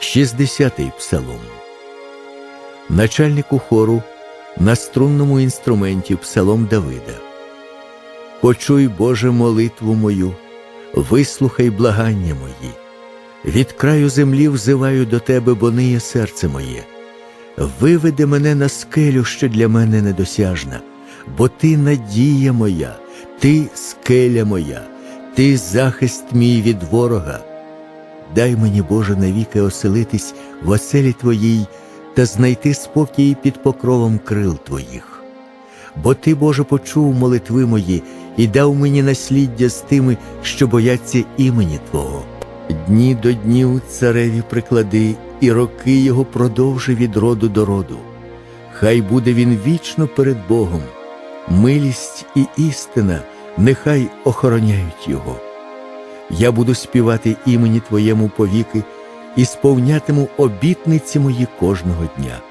60-й псалом. Начальнику хору на струнному інструменті псалом Давида. Почуй, Боже, молитву мою, вислухай благання мої. Від краю землі взиваю до Тебе, бо ниє серце моє. Виведи мене на скелю, що для мене недосяжна, бо Ти надія моя, Ти скеля моя, Ти захист мій від ворога. Дай мені, Боже, навіки оселитись в оселі Твоїй та знайти спокій під покровом крил Твоїх. Бо Ти, Боже, почув молитви мої і дав мені насліддя з тими, що бояться імені Твого. Дні до днів цареві приклади, і роки його продовжи від роду до роду. Хай буде він вічно перед Богом, милість і істина нехай охороняють його. Я буду співати імені Твоєму повіки і сповнятиму обітниці мої кожного дня.